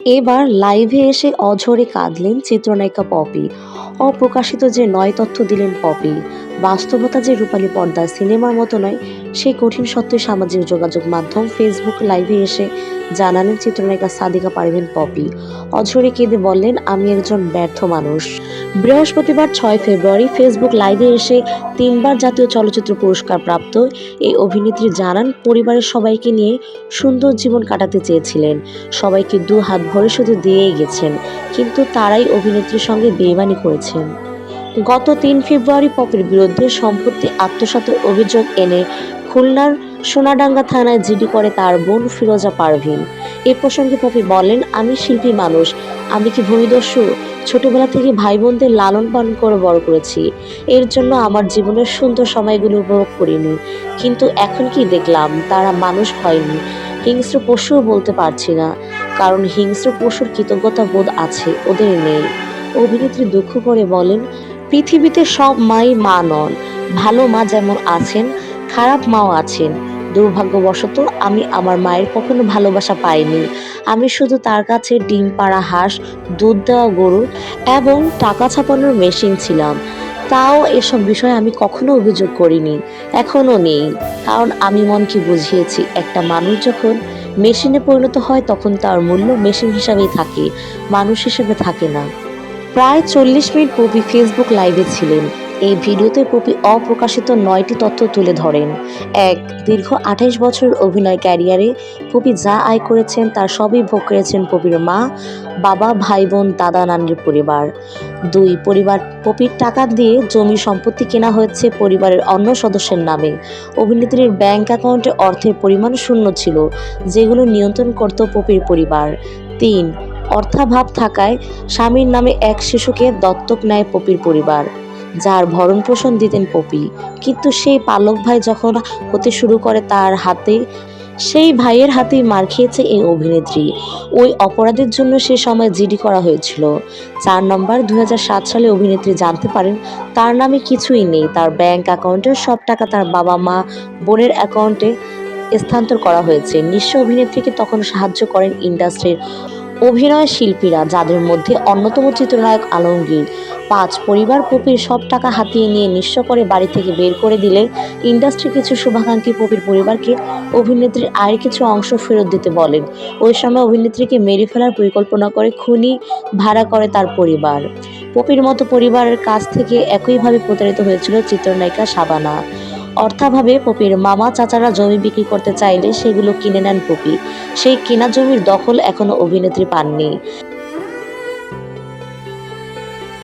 এবার লাইভে এসে অঝরে কাঁদলেন চিত্রনায়িকা পপি। অপ্রকাশিত যে নয় তথ্য দিলেন পপি। বাস্তবতা যে রূপালী পর্দা সিনেমার মতো নয় সেই কঠিন সত্যই সামাজিক যোগাযোগ মাধ্যম ফেসবুক লাইভে এসে জানালেন চিত্রনায়িকা সাদিকা পারভিন পপি। অঝরে কেঁদে বললেন, আমি একজন ব্যর্থ মানুষ। বৃহস্পতিবার ছয় ফেব্রুয়ারি ফেসবুক লাইভে এসে তিনবার জাতীয় চলচ্চিত্র পুরস্কার প্রাপ্ত এই অভিনেত্রী জানান, পরিবারের সবাইকে নিয়ে সুন্দর জীবন কাটাতে চেয়েছিলেন। সবাইকে দু হাত ভরে শুধু দিয়েই গেছেন, কিন্তু তারাই অভিনেত্রীর সঙ্গে বেইমানি করেছেন। গত তিন ফেব্রুয়ারি পপের বিরুদ্ধে সম্পত্তি আত্মসাতের অভিযোগ এনে খুলনার সোনাডাঙ্গা থানায় জিডি করে তার বোন ফিরোজা পারভিন। এ প্রসঙ্গে পপি বলেন, আমি শিল্পী মানুষ। আমি কি ভূমিদস্যু? ছোটবেলা থেকে ভাই বোনদের লালন পালন করে বড় করেছি। এর জন্য আমার জীবনের সুন্দর সময়গুলো উপভোগ করিনি। কিন্তু এখন কি দেখলাম, তারা মানুষ হয়নি। হিংস্র পশুও বলতে পারছি না। কারণ হিংস্র পশুর কৃতজ্ঞতা বোধ আছে, ওদের নেই। অভিনেত্রী দুঃখ করে বলেন, পৃথিবীতে সব মাই মা নন। ভালো মা যেমন আছেন খারাপ মাও আছেন। দুর্ভাগ্যবশত আমি আমার মায়ের কখনো ভালোবাসা পাইনি। আমি শুধু তার কাছে ডিম পাড়া হাঁস, দুধ দেওয়া গরু এবং টাকা ছাপানোর মেশিন ছিলাম। তাও এসব বিষয়ে আমি কখনো অভিযোগ করিনি। এখনও নেই। কারণ আমি মনকে বুঝিয়েছি, একটা মানুষ যখন মেশিনে পরিণত হয় তখন তার মূল্য মেশিন হিসাবেই থাকে, মানুষ হিসেবে থাকে না। প্রায় চল্লিশ মিনিট পপি ফেসবুক লাইভে ছিলেন। এই ভিডিওতে পপি অপ্রকাশিত নয়টি তথ্য তুলে ধরেন। এক, দীর্ঘ আঠাইশ বছরের অভিনয় ক্যারিয়ারে পপি যা আয় করেছেন তার সবই ভোগ করেছেন পপির মা, বাবা ভাই বোন দাদা, নানির পরিবার। দুই, পরিবার, পপির টাকা দিয়ে জমি সম্পত্তি কেনা হয়েছে পরিবারের অন্য সদস্যের নামে। অভিনেত্রীর ব্যাংক অ্যাকাউন্টে অর্থের পরিমাণ শূন্য ছিল, যেগুলো নিয়ন্ত্রণ করত পপির পরিবার। তিন, অর্থাভাব থাকায় স্বামীর নামে এক শিশুকে দত্তক নেয় পপির পরিবার। যার ভরণ পোষণ দিতেন পপি কিন্তু সেই পালক ভাই যখন হতে শুরু করে তার হাতে, সেই ভাইয়ের হাতেই মার খেয়েছে এই অভিনেত্রী। ওই অপরাধের জন্য সে সময় জিডি করা হয়েছিল। চার নম্বর দুই হাজার সাত সালে অভিনেত্রী জানতে পারেন তার নামে কিছুই নেই। তার ব্যাংক অ্যাকাউন্টের সব টাকা তার বাবা মা বোনের অ্যাকাউন্টে স্থানান্তর করা হয়েছে। নিঃস্ব অভিনেত্রীকে তখন সাহায্য করেন ইন্ডাস্ট্রির অভিনয় শিল্পীরা, যাদের মধ্যে অন্যতম চিত্রনায়ক আলমগীর। পাঁচ পরিবার পপির সব টাকা হাতিয়ে নিয়ে নিঃস্ব করে বাড়ি থেকে বের করে দিলে ইন্ডাস্ট্রি কিছু শুভাকাঙ্ক্ষী পপির পরিবারকে অভিনেত্রীর আয়ের কিছু অংশ ফেরত দিতে বলেন। ওই সময় অভিনেত্রীকে মেরে ফেলার পরিকল্পনা করে খুনি ভাড়া করে তার পরিবার। পপির মতো পরিবারের কাছ থেকে একইভাবে প্রতারিত হয়েছিল চিত্রনায়িকা সাবানা অর্থাভাবে পপির মামা চাচারা জমি বিক্রি করতে চাইলে সেগুলো কিনে নেন পপি। সেই কেনা জমির দখল এখনও অভিনেত্রী পাননি।